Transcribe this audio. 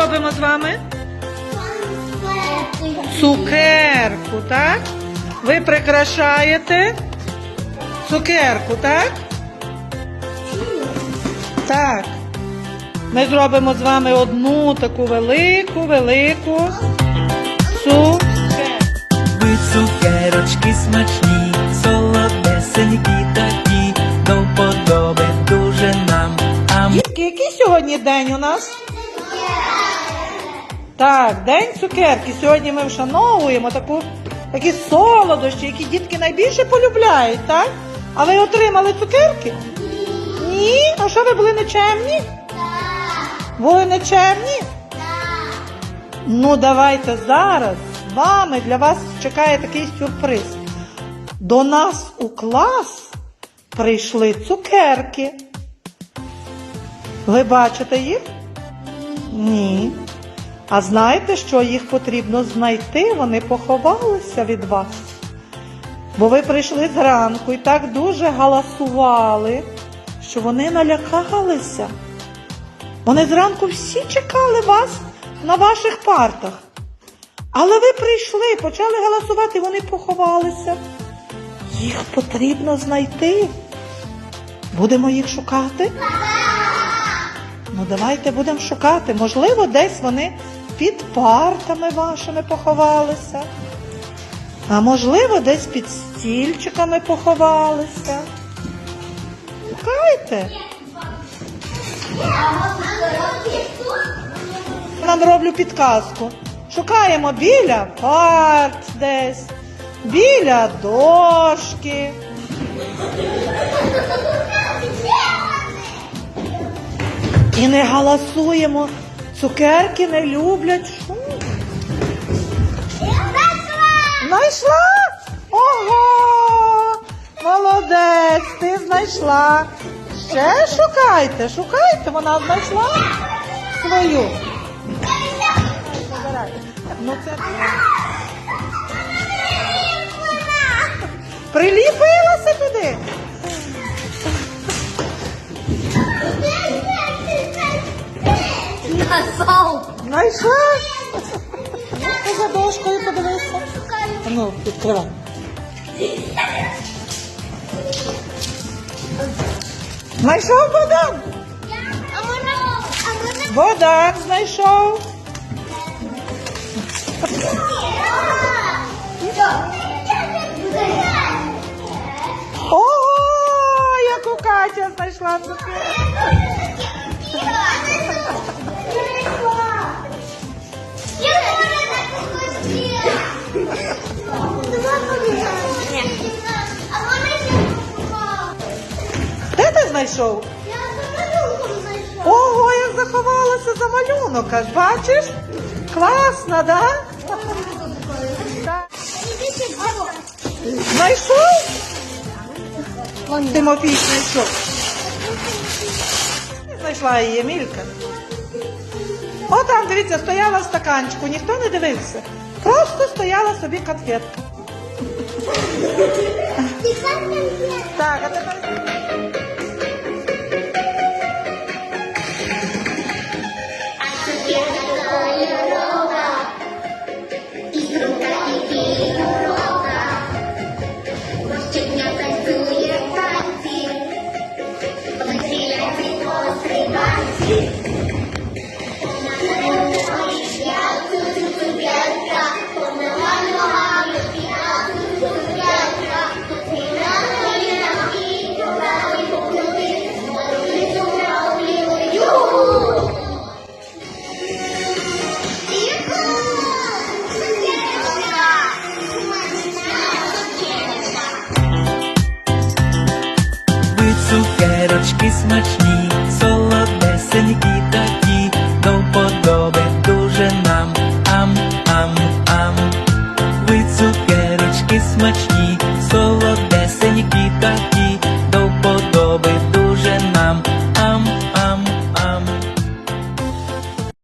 робимо з вами? Цукерку, так? Ви прикрашаєте цукерку, так? Так. Ми зробимо з вами одну таку велику, велику цукерку. Ви цукерочки смачні, солодесенькі такі, до вподоби дуже нам. Ми Дітки, який сьогодні день у нас? Так, день цукерки. Сьогодні ми вшановуємо таку, такі солодощі, які дітки найбільше полюбляють, так? А ви отримали цукерки? Ні. А що ви були нечемні? Так. Були нечемні? Так. Ну, давайте зараз з вами для вас чекає такий сюрприз. До нас у клас прийшли цукерки. Ви бачите їх? Ні. А знаєте, що їх потрібно знайти? Вони поховалися від вас. Бо ви прийшли зранку і так дуже галасували, що вони налякалися. Вони зранку всі чекали вас на ваших партах. Але ви прийшли, почали галасувати, вони поховалися. Їх потрібно знайти. Будемо їх шукати? Ну, давайте будемо шукати. Можливо, десь вони під партами вашими поховалися. А можливо, десь під стільчиками поховалися. Шукайте. Я Вам роблю підказку. Шукаємо біля парт десь, біля дошки. І не галасуємо. Цукерки не люблять шум. Знайшла? Ого! Молодець, ти знайшла. Ще шукайте, шукайте, вона знайшла свою. Знайшла? Ну, за дошкою подивися. Ну, відкривай. Знайшов Богдан? Богдан знайшов. Ого, яку Катя знайшла цукерку. Знайшов? Ого, як заховалася за малюнок, аж бачиш? Класно, да? Так. Знайшов? Тимофій знайшов. Знайшла її Мілька. О, там, дивіться, стояла в стаканчику, ніхто не дивився. Просто стояла собі конфетка. Так, а тепер. solo desde niquita